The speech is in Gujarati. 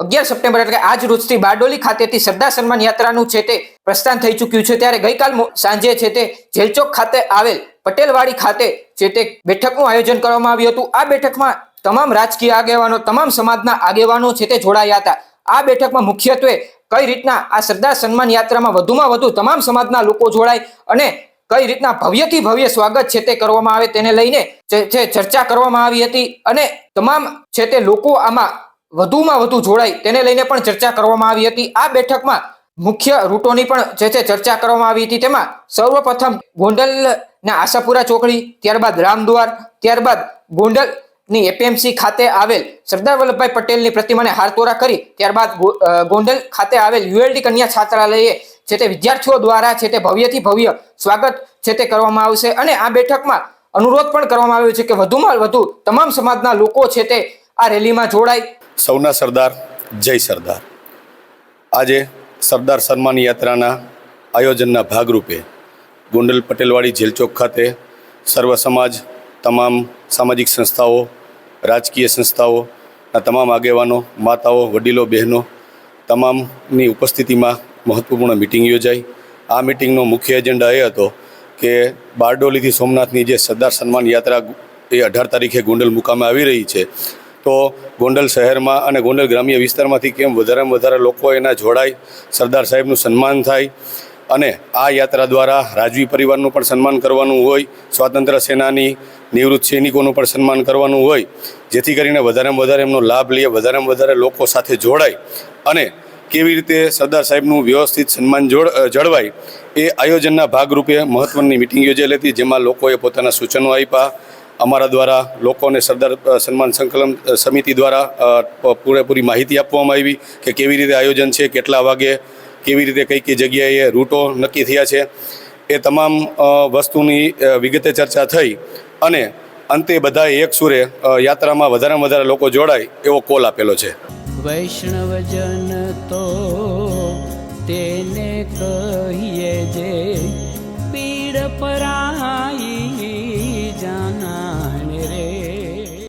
અગિયાર સપ્ટેમ્બર એટલે આજ રોજથી બારડોલી ખાતેથી સરદાર સન્માન યાત્રાનું છે તે પ્રસ્થાન થઈ ચૂક્યું છે. ત્યારે ગઈકાલ સાંજે છે તે જેલચોક ખાતે આવેલ પટેલવાડી ખાતે છે તે બેઠકનું આયોજન કરવામાં આવ્યું હતું. આ બેઠકમાં તમામ રાજકીય આગેવાનો, તમામ સમાજના આગેવાનો છે તે જોડાયા હતા. આ બેઠકમાં મુખ્યત્વે કઈ રીતના આ સરદાર સન્માન યાત્રામાં વધુમાં વધુ તમામ સમાજના લોકો જોડાય અને કઈ રીતના ભવ્યથી ભવ્ય સ્વાગત છે તે કરવામાં આવે તેને લઈને જે ચર્ચા કરવામાં આવી હતી અને તમામ છે તે લોકો આમાં વધુમાં વધુ જોડાય તેને લઈને પણ ચર્ચા કરવામાં આવી હતી. આ બેઠકમાં મુખ્ય રૂટોની પણ જે છે ચર્ચા કરવામાં આવી હતી. તેમાં સર્વપ્રથમ ગોંડલના આશાપુરા ચોકડી, ત્યારબાદ રામદ્વાર, ત્યારબાદ ગોંડલની એપીએમસી ખાતે આવેલ સરદાર વલ્લભભાઈ પટેલની પ્રતિમાને હારતોરા કરી, ત્યારબાદ ગોંડલ ખાતે આવેલ યુએલડી કન્યા છાત્રાલયે છે તે વિદ્યાર્થીઓ દ્વારા છે તે ભવ્યથી ભવ્ય સ્વાગત છે તે કરવામાં આવશે. અને આ બેઠકમાં અનુરોધ પણ કરવામાં આવ્યો છે કે વધુમાં વધુ તમામ સમાજના લોકો છે તે આ રેલીમાં જોડાય. સૌના સરદાર, જય સરદાર. આજે સરદાર સન્માન યાત્રાના આયોજનના ભાગરૂપે ગોંડલ પટેલવાડી જેલચોક ખાતે સર્વ સમાજ, તમામ સામાજિક સંસ્થાઓ, રાજકીય સંસ્થાઓના તમામ આગેવાનો, માતાઓ, વડીલો, બહેનો, તમામની ઉપસ્થિતિમાં મહત્ત્વપૂર્ણ મિટિંગ યોજાઈ. આ મિટિંગનો મુખ્ય એજન્ડા એ હતો કે બારડોલીથી સોમનાથની જે સરદાર સન્માન યાત્રા એ અઢાર તારીખે ગોંડલ મુકામે આવી રહી છે તો ગોંડલ શહેરમાં અને ગોંડલ ગ્રામ્ય વિસ્તારમાંથી કેમ વધારેમાં વધારે લોકો એના જોડાય, સરદાર સાહેબનું સન્માન થાય અને આ યાત્રા દ્વારા રાજવી પરિવારનું પણ સન્માન કરવાનું હોય, સ્વાતંત્ર્ય સેનાની નિવૃત્ત સૈનિકોનું પણ સન્માન કરવાનું હોય, જેથી કરીને વધારેમાં વધારે એમનો લાભ લઈએ, વધારેમાં વધારે લોકો સાથે જોડાય અને કેવી રીતે સરદાર સાહેબનું વ્યવસ્થિત સન્માન જોડ જળવાય એ આયોજનના ભાગરૂપે મહત્ત્વની મિટિંગ યોજાયેલી હતી, જેમાં લોકોએ પોતાના સૂચનો આપ્યા અમારા દ્વારા લોકોને સરદાર સન્માન સંકલન સમિતિ દ્વારા પૂરેપૂરી માહિતી આપવામાં આવી કે કેવી રીતે આયોજન છે, કેટલા વાગે, કેવી રીતે કઈ કઈ જગ્યાએ રૂટો નક્કી થયા છે. એ તમામ વસ્તુની વિગતે ચર્ચા થઈ અને અંતે બધાએ એક સુરે યાત્રામાં વધારેમાં વધારે લોકો જોડાય એવો કોલ આપેલો છે. વૈષ્ણવજન તો તેને કહીએ જે પીડ પરા